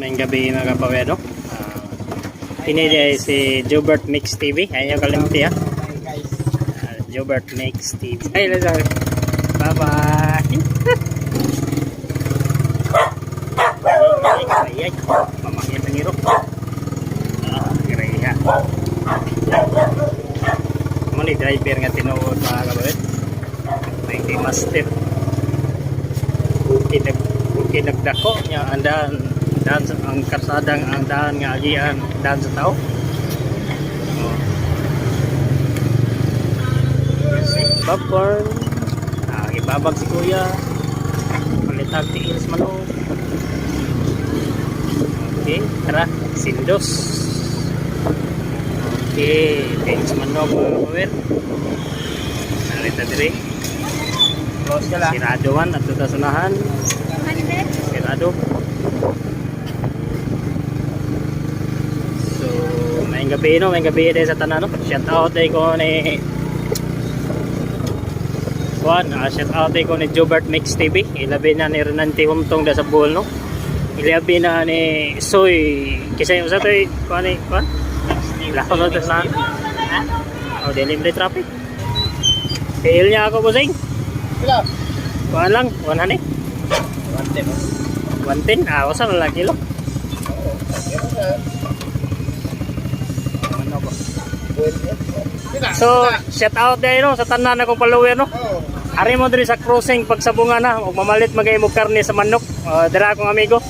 May gabi mga kapawero. Uh, ini dia si Jobert Mix TV. Ayan yung kalimti ha. Uh, Jobert Mix TV. Ay, let's go. Bye-bye. ay, ay, ay. Mamangit ang iro. Ah, kiraya. Mo ni driver nga tinuod mga kapawero. May master. Kinag kinagdako niya andan dan sa ang kasadang ang daan nga agian daan sa tao. Oh. Popcorn. Ah, ibabag si kuya. Palitag tiis manok. Okay, tara, sindos. Okay, tiis manok mga kawin. Nalita dire. Close ka lang. Sirado man at tutasunahan. Sirado. So, may gabi no, may gabi din sa tanan no. Shout out day ko ni Juan, ah, shout out day ko ni Jobert Mix TV. Ilabi na ni Renante Humtong da sa bull no. Ilabi na ni Soy kisa yung sa to kuan ni kuan. Lako no ta sa. Ha? Oh, delivery traffic. Fail niya ako busing. Wala. Kuan lang, 100. Wante mo. 110, ah, wasa na lang kilo. So, shout out din no, sa tanan akong follower no. Oh. Ari mo diri sa crossing pagsabungan na, ug mamalit magay mo karne sa manok. Uh, dira akong amigo.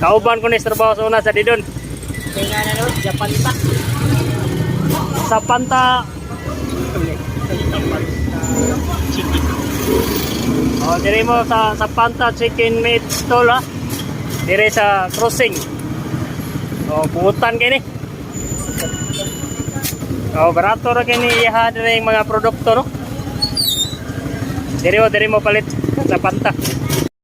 Kauban ko ni trabaho sa una sa didon. Tingnan na no, Japan pa. Sa Panta. Oh, diri mo sa sa Panta Chicken Meat Stall ha. Diri sa crossing. Oh, buutan kini. Oh, barato ra kini iha diri mga produkto no. Diri mo diri mo palit sa Panta.